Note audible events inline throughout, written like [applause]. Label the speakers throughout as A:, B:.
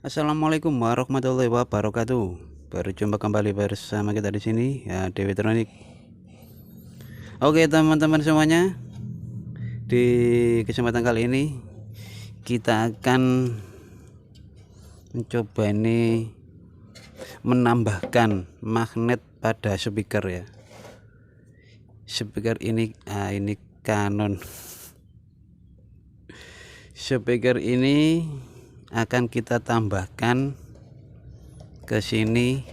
A: Assalamualaikum warahmatullahi wabarakatuh. Baru jumpa kembali bersama kita di sini ya Dewi Tronik. Oke teman-teman semuanya, di kesempatan kali ini kita akan mencoba ini menambahkan magnet pada speaker ya. Speaker ini, ah ini Canon. Speaker ini akan kita tambahkan ke sini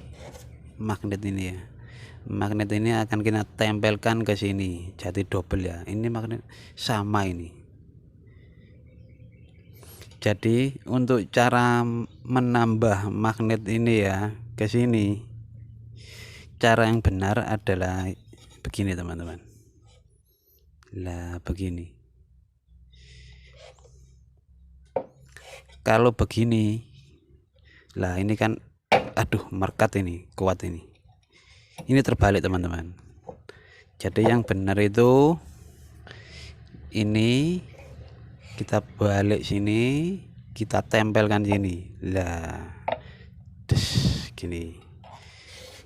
A: magnet ini ya. Magnet ini akan kita tempelkan ke sini jadi double ya. Ini magnet sama ini. Jadi untuk cara menambah magnet ini ya ke sini cara yang benar adalah begini teman-teman. Lah begini kalau begini lah ini kan aduh merkat ini kuat ini. Ini terbalik teman-teman. Jadi yang benar itu ini kita balik sini kita tempelkan sini. Lah des gini.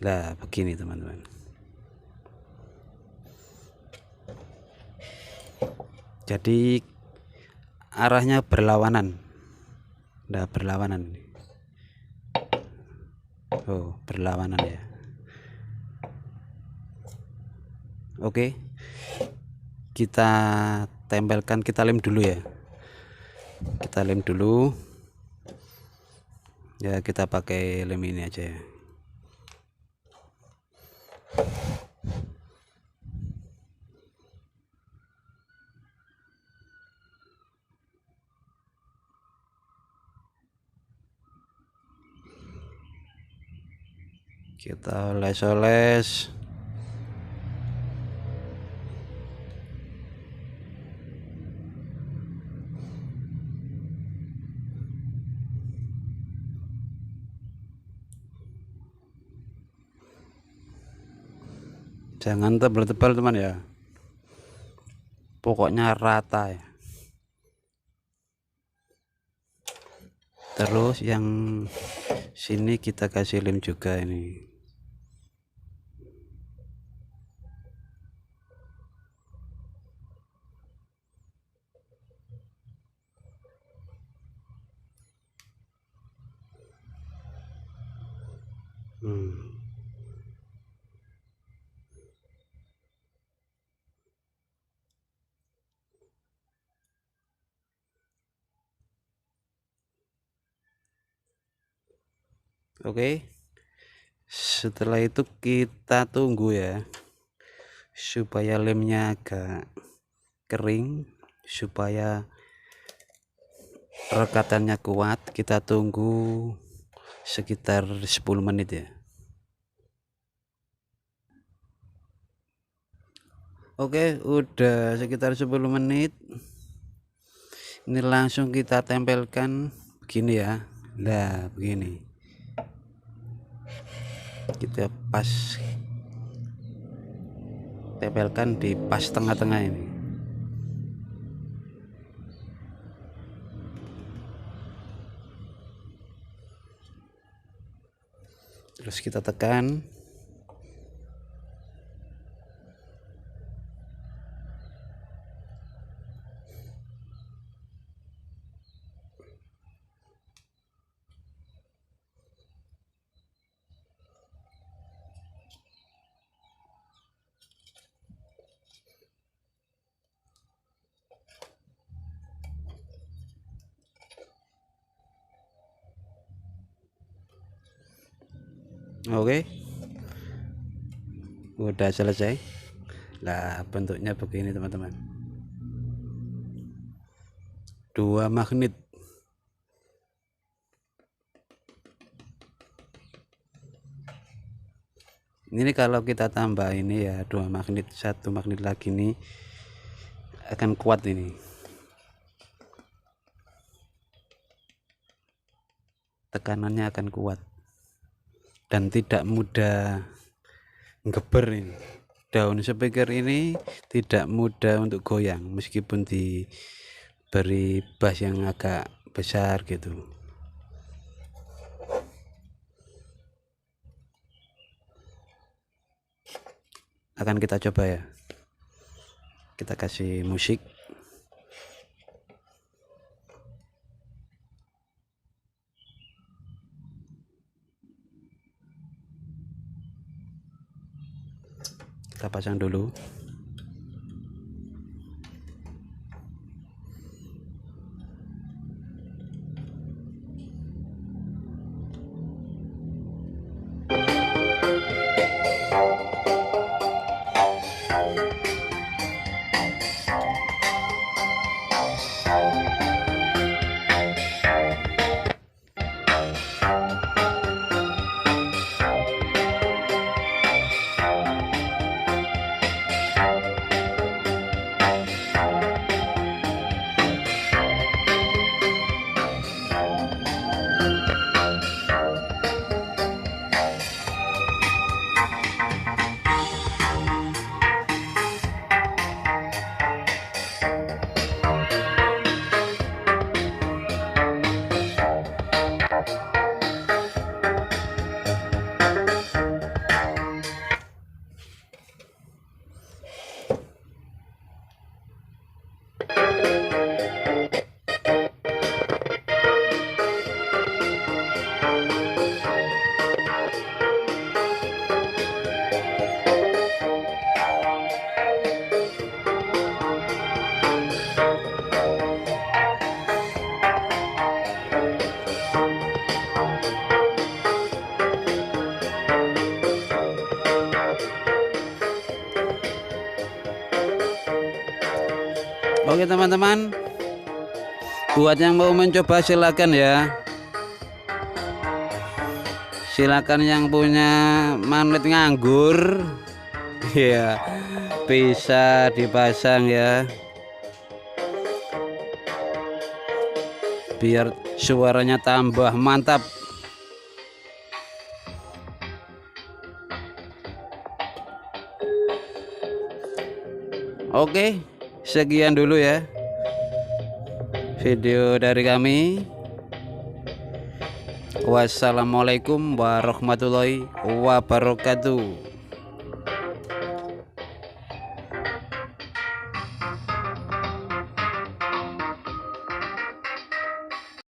A: Lah begini teman-teman. Jadi arahnya berlawanan udah berlawanan oh berlawanan ya. Oke. Kita tempelkan kita lem dulu ya. Kita lem dulu. Ya kita pakai lem ini aja ya kita oles-oles jangan tebal-tebal teman ya. Pokoknya rata ya. Terus yang sini kita kasih lem juga ini Oke. Setelah itu kita tunggu ya supaya lemnya agak kering supaya rekatannya kuat kita tunggu sekitar 10 menit ya. Oke udah sekitar 10 menit. Ini langsung kita tempelkan begini ya. Nah begini kita pas tempelkan di pas tengah-tengah ini. Terus kita tekan oke. Udah selesai. Lah bentuknya begini teman-teman. Dua magnet. Ini kalau kita tambah ini ya dua magnet satu magnet lagi ini akan kuat ini. Tekanannya akan kuat dan tidak mudah ngeberin. Daun speaker ini tidak mudah untuk goyang meskipun diberi bas yang agak besar gitu. Akan kita coba ya. Kita kasih musik. Kita pasang dulu Oke teman-teman. Buat yang mau mencoba silakan ya. Silakan yang punya magnet nganggur. [laughs] Ya Bisa dipasang ya. Biar suaranya tambah mantap. Oke sekian dulu ya video dari kami. Wassalamualaikum warahmatullahi wabarakatuh